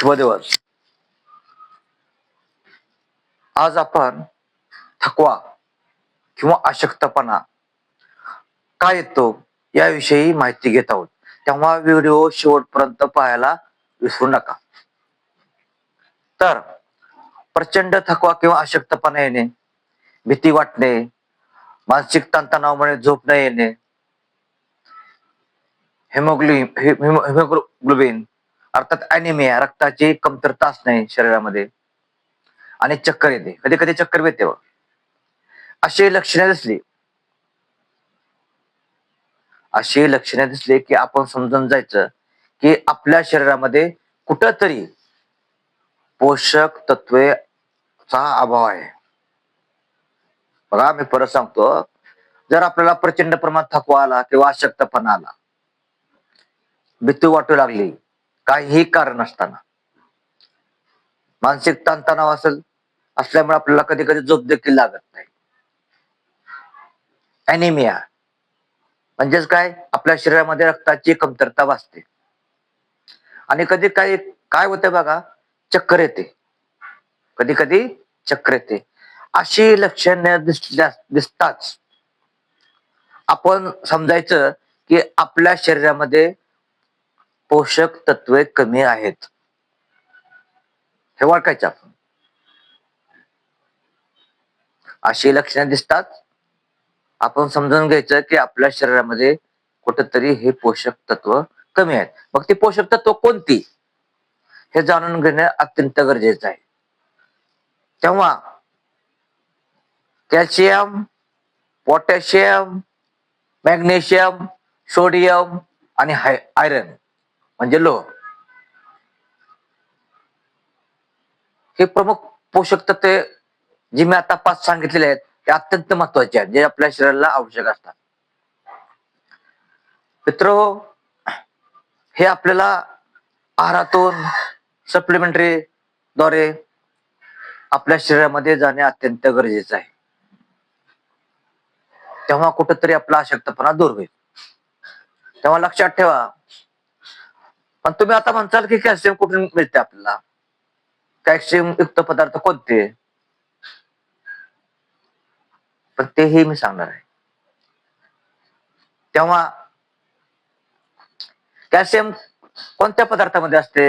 शुभ आज आपण थकवा किंवा अशक्तपणा काय येतो याविषयी माहिती घेत आहोत. तेव्हा व्हिडिओ शेवटपर्यंत पाहायला विसरू नका. तर प्रचंड थकवा किंवा अशक्तपणा येणे भीती वाटणे मानसिक ताणतणावामुळे झोप न येणे हेमोग्लि हिमोग्लोबिन अर्थात अॅनिमिया रक्ताची कमतरता असणे शरीरामध्ये. आणि चक्कर येते. कधी कधी चक्कर येते अशी लक्षणे दिसली. अशी लक्षणे दिसली की आपण समजून जायचं की आपल्या शरीरामध्ये कुठंतरी पोषक तत्वेचा अभाव आहे. बघा मी परत सांगतो. जर आपल्याला प्रचंड प्रमाणात थकवा आला किंवा अशक्तपणा आला भीती वाटू लागली काहीही कारण असताना मानसिक ताणतणाव असेल असल्यामुळे आपल्याला कधी कधी झोप देखील लागत नाही. अॅनिमिया म्हणजेच काय? आपल्या शरीरामध्ये रक्ताची कमतरता भासते. आणि कधी काही काय होते बघा? चक्कर येते. कधी कधी चक्कर येते. अशी लक्षणे दिसल्या दिसताच. आपण समजायचं की आपल्या शरीरामध्ये पोषक तत्वे कमी आहेत. हे ओळखायचे आपण. अशी लक्षणे दिसतात. आपण समजून घ्यायचं की आपल्या शरीरामध्ये कुठंतरी हे पोषक तत्व कमी आहेत. मग ती पोषक तत्व कोणती? हे जाणून घेणे अत्यंत गरजेचं आहे. तेव्हा कॅल्शियम पोटॅशियम मॅग्नेशियम सोडियम आणि हाय आयरन म्हणजे लोह हे प्रमुख पोषक तत्वे जी मी आता पाच सांगितलेले आहेत ते अत्यंत महत्त्वाचे आहेत जे आपल्या शरीराला आवश्यक असतात. मित्र हे आपल्याला आहारातून सप्लिमेंटरी द्वारे आपल्या शरीरामध्ये जाणे अत्यंत गरजेचं आहे. तेव्हा कुठंतरी आपला अशक्तपणा दूर होईल. तेव्हा लक्षात ठेवा पण तुम्ही आता म्हणताल की कॅल्शियम कुठून मिळते आपल्याला? कॅल्शियम युक्त पदार्थ कोणते? पण तेही मी सांगणार आहे. तेव्हा कॅल्शियम कोणत्या पदार्थामध्ये असते?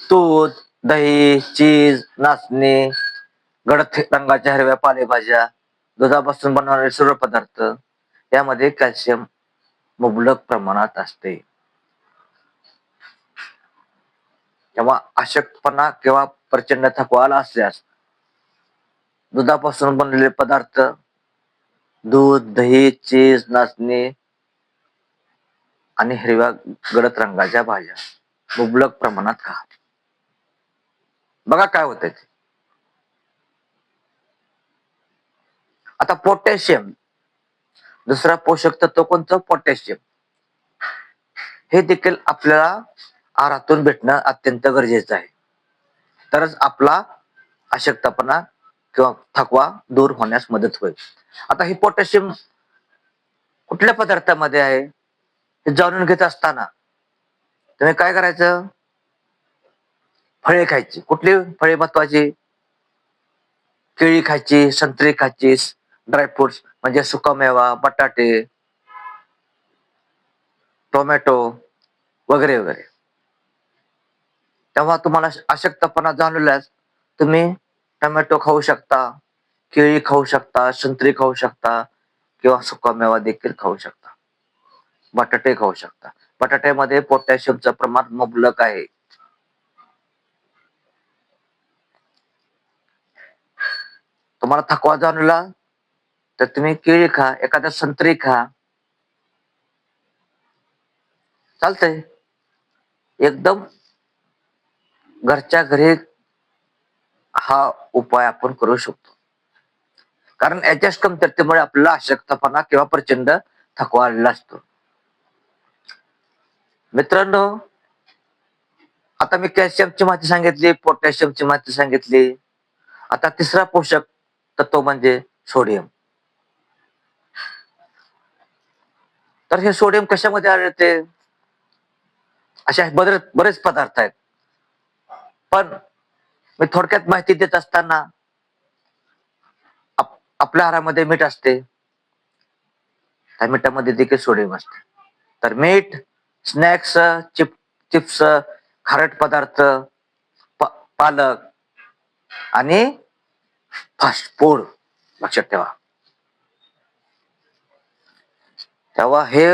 दूध दही चीज नाचणी गडद रंगाच्या हिरव्या पालेभाज्या दुधापासून बनवणारे सर्व पदार्थ यामध्ये कॅल्शियम मुबलक प्रमाणात असते. किंवा अशक्तपणा किंवा प्रचंड थकवा आला असल्यास दुधापासून बनलेले पदार्थ दूध दही चीज नाचणी आणि हिरव्या गडद रंगाच्या भाज्या मुबलक प्रमाणात खा. बघा काय होत आता पोटॅशियम दुसरा पोषक तत्व कोणतं? पोटॅशियम. हे देखील आपल्याला आहारातून भेटणं अत्यंत गरजेचं आहे. तरच आपला अशक्तपणा किंवा थकवा दूर होण्यास मदत होईल. आता हे पोटॅशियम कुठल्या पदार्थामध्ये आहे? हे जाणून घेत असताना तुम्ही काय करायचं? फळे खायची. कुठली फळे महत्वाची? केळी खायची संत्री खायची ड्रायफ्रुट्स म्हणजे सुकामेवा बटाटे टोमॅटो वगैरे वगैरे. तेव्हा तुम्हाला अशक्तपणा जाणवल्यास तुम्ही टोमॅटो खाऊ शकता केळी खाऊ शकता संत्री खाऊ शकता किंवा सुकामेवा देखील खाऊ शकता. बटाटे खाऊ शकता. बटाट्यामध्ये पोटॅशियमचं प्रमाण मुबलक आहे. तुम्हाला थकवा जाणवला तर तुम्ही केळी खा एखादा संत्री खा. चालतंय. एकदम घरच्या घरी हा उपाय आपण करू शकतो. कारण याच्याच कमतरतेमुळे आपल्याला अशक्तपणा किंवा प्रचंड थकवा आलेला असतो. मित्रांनो आता मी कॅल्शियमची माहिती सांगितली पोटॅशियमची माहिती सांगितली. आता तिसरा पोषक तत्व म्हणजे सोडियम. तर हे सोडियम कशामध्ये आढळते? असे बरेच बरेच पदार्थ आहेत. पण मी थोडक्यात माहिती देत असताना आपल्या आहारामध्ये मीठ असते. त्या मिठामध्ये देखील सोडियम असते. तर मीठ स्नॅक्स चिप चिप्स खारट पदार्थ पालक आणि फास्ट फूड लक्षात ठेवा. तेव्हा हे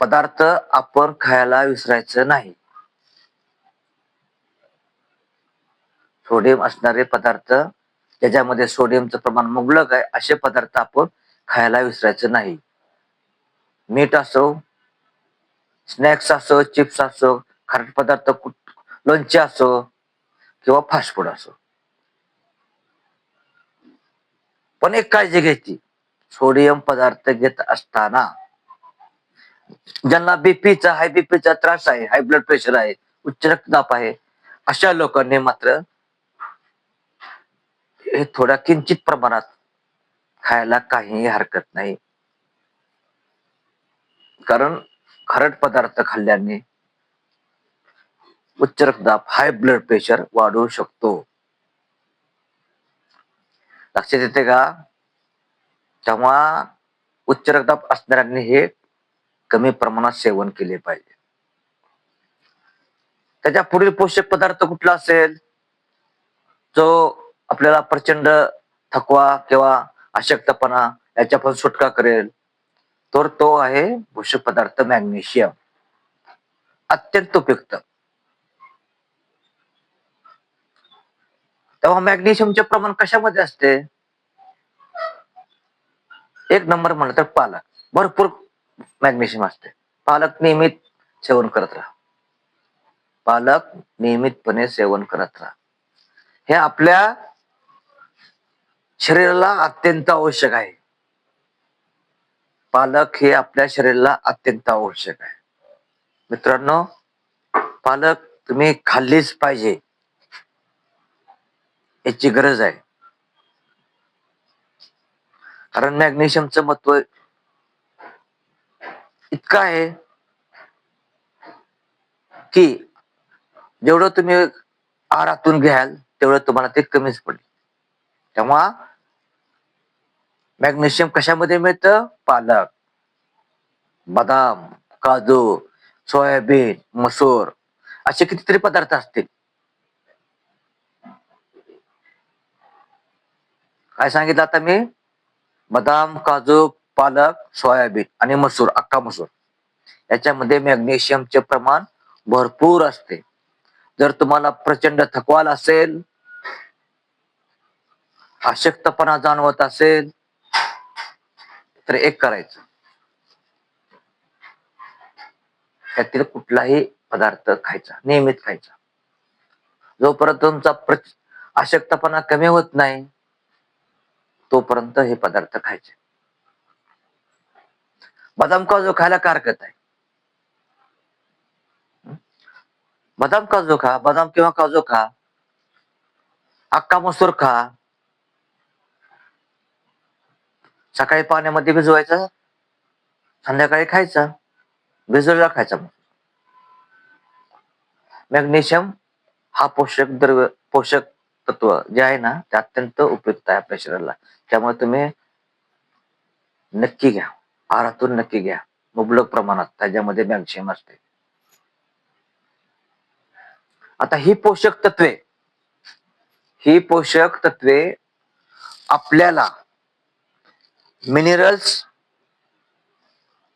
पदार्थ आपण खायला विसरायचं नाही. सोडियम असणारे पदार्थ ज्याच्यामध्ये सोडियमचं प्रमाण मुबलक आहे असे पदार्थ आपण खायला विसरायचं नाही. मीठ असो स्नॅक्स असो चिप्स असो खारट पदार्थ लोणचे असो किंवा फास्ट फूड असो. पण एक काळजी घ्यायची. सोडियम पदार्थ घेत असताना ज्यांना बीपीचा हाय बीपीचा त्रास आहे हाय ब्लड प्रेशर आहे उच्च रक्तदाब आहे अशा लोकांनी मात्र हे थोड्या किंचित प्रमाणात खायला काहीही हरकत नाही. कारण खारट पदार्थ खाल्ल्याने उच्च रक्तदाब हाय ब्लड प्रेशर वाढू शकतो. लक्षात येते का? तेव्हा उच्च रक्तदाब असणाऱ्यांनी हे कमी प्रमाणात सेवन केले पाहिजे. त्याच्या पुढील पोषक पदार्थ कुठला असेल? जो आपल्याला प्रचंड थकवा किंवा अशक्तपणा याच्यापासून सुटका करेल. तर तो आहे भूषक पदार्थ मॅग्नेशियम. अत्यंत उपयुक्त. तेव्हा मॅग्नेशियमचे प्रमाण कशामध्ये असते? एक नंबर म्हणलं तर पालक. भरपूर मॅग्नेशियम असते. पालक नियमित सेवन करत राहा. पालक नियमितपणे सेवन करत राहा. हे आपल्या शरीराला अत्यंत आवश्यक आहे. पालक हे आपल्या शरीराला अत्यंत आवश्यक आहे. मित्रांनो पालक तुम्ही खाल्लीच पाहिजे. याची गरज आहे. कारण मॅग्नेशियमचं महत्त्व इतकं आहे की जेवढं तुम्ही आहारातून घ्याल तेवढं तुम्हाला ते कमीच पडेल. तेव्हा मॅग्नेशियम कशामध्ये मिळतं? पालक. बदाम काजू सोयाबीन मसूर असे कितीतरी पदार्थ असतील. काय सांगितलं आता मी? बदाम काजू पालक सोयाबीन आणि मसूर अख्खा मसूर. याच्यामध्ये मॅग्नेशियमचे प्रमाण भरपूर असते. जर तुम्हाला प्रचंड थकवाल असेल अशक्तपणा जाणवत असेल तर एक करायचं. त्यातील कुठलाही पदार्थ खायचा नियमित खायचा. जोपर्यंत तुमचा प्रच- अशक्तपणा कमी होत नाही तोपर्यंत हे पदार्थ खायचे. बदाम काजू खायला काय हरकत आहे बदाम काजू खा बदाम किंवा काजू खा. अक्का मसूर खा. सकाळी पाण्यामध्ये भिजवायचं संध्याकाळी खायचा भिजवलेला खायचा मॅग्नेशियम हा पोषक द्रव्य पोषक तत्व जे आहे ना ते अत्यंत उपयुक्त आहे आपल्या शरीराला. त्यामुळे तुम्ही नक्की घ्या. आहारातून नक्की घ्या. मुबलक प्रमाणात त्याच्यामध्ये मॅग्नेशियम असते. आता ही पोषक तत्वे ही पोषक तत्वे आपल्याला मिनरल्स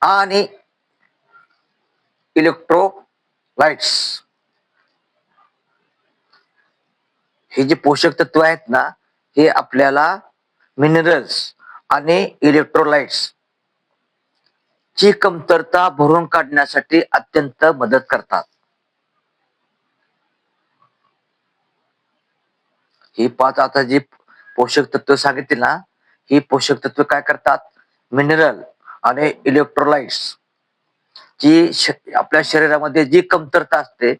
आणि इलेक्ट्रोलाइट्स. हे जे पोषक तत्व आहेत ना हे आपल्याला मिनरल्स आणि इलेक्ट्रोलाइट्स ची कमतरता भरून काढण्यासाठी अत्यंत मदत करतात. ही पाच आता जी पोषक तत्व सांगितली ना ही पोषक तत्व काय करतात? मिनरल आणि इलेक्ट्रोलाइट्स जी श- आपल्या शरीरामध्ये जी कमतरता असते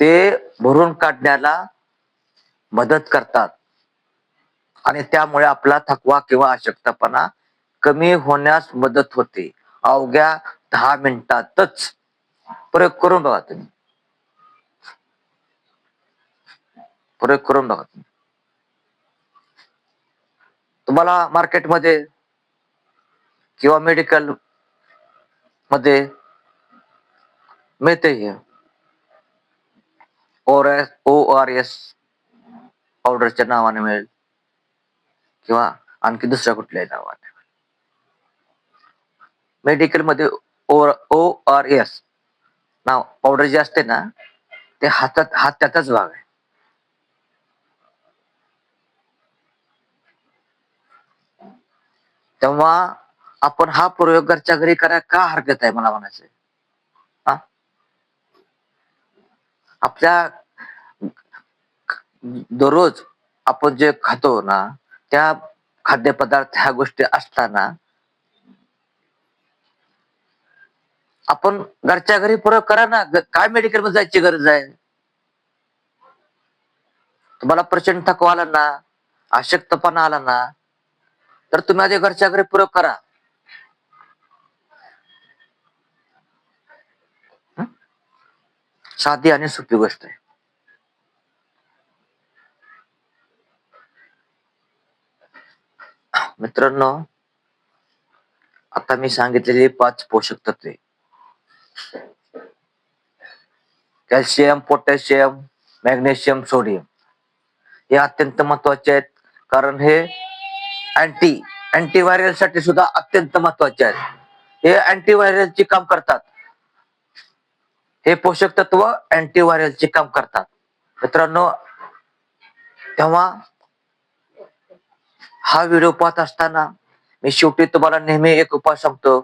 ते भरून काढण्याला मदत करतात. आणि त्यामुळे आपला थकवा किंवा अशक्तपणा कमी होण्यास मदत होते. अवघ्या दहा मिनिटातच प्रयोग करून बघा तुम्ही. प्रयोग करून बघा तुम्ही. तुम्हाला मार्केटमध्ये किंवा मेडिकलमध्ये मिळते हे. ओ आर एस पावडरच्या नावाने मिळेल. किंवा आणखी दुसऱ्या कुठल्याही नावाने. मेडिकलमध्ये ओ आर एस नाव पावडर जे असते ना ते हातात हात त्याचाच भाग आहे. तेव्हा आपण हा प्रयोग घरच्या घरी करा का हरकत आहे मला म्हणायचंय हा? आपल्या दररोज आपण जे खातो ना त्या खाद्यपदार्थ ह्या गोष्टी असताना आपण घरच्या घरी प्रयोग करा ना. काय मेडिकलमध्ये जायची गरज आहे? तुम्हाला प्रचंड थकवा आला ना अशक्तपणा आला ना तर तुम्ही माझ्या घरच्या घरी प्रयोग करा. साधी आणि सोपी गोष्ट आहे. मित्रांनो आता मी सांगितलेली पाच पोषक तत्वे. कॅल्शियम पोटॅशियम मॅग्नेशियम सोडियम हे अत्यंत महत्त्वाचे आहेत. कारण हे अँटी अँटीव्हायरलसाठी सुद्धा अत्यंत महत्त्वाचे आहेत. हे अँटीव्हायरल चे काम करतात. हे पोषक तत्व अँटीव्हायरल चे काम करतात. मित्रांनो तेव्हा हा व्हिडिओ पाहत असताना मी शेवटी तुम्हाला नेहमी एक उपाय सांगतो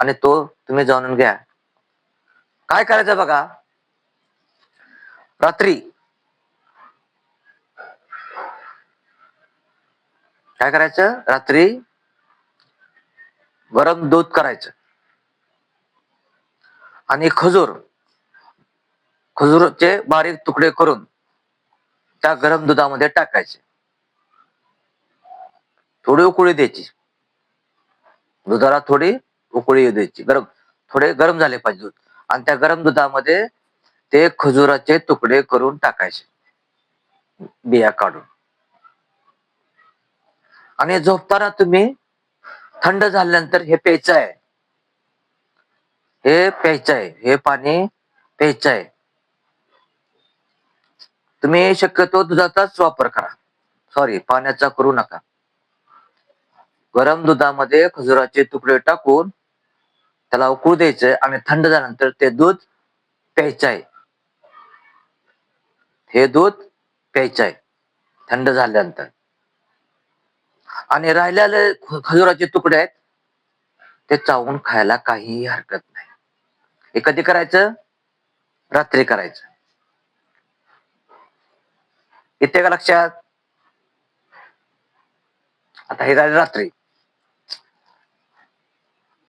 आणि तो तुम्ही जाणून घ्या. काय करायचं बघा? रात्री काय करायचं? रात्री गरम दूध करायचं. आणि खजूर खजूरचे बारीक तुकडे करून त्या गरम दुधामध्ये टाकायचे. थोडी उकळी द्यायची. दुधाला थोडी उकळी येऊ द्यायची. गरम थोडे गरम झाले पाहिजे दूध. आणि त्या गरम दुधामध्ये ते खजुराचे तुकडे करून टाकायचे. बिया काढून. आणि झोपताना तुम्ही थंड झाल्यानंतर हे प्यायचं आहे हे प्यायचं आहे हे पाणी प्यायचं आहे तुम्ही शक्यतो दुधाचाच वापर करा. सॉरी पाण्याचा करू नका. गरम दुधामध्ये खजुराचे तुकडे टाकून त्याला उकळू द्यायचंय आणि थंड झाल्यानंतर ते दूध प्यायचं आहे हे दूध प्यायचं आहे थंड झाल्यानंतर. आणि राहिलेले खजुराचे तुकडे आहेत ते चावून खायला काहीही हरकत नाही. हे कधी करायचं? रात्री करायचं. येते का लक्षात? आता हे झालं रात्री.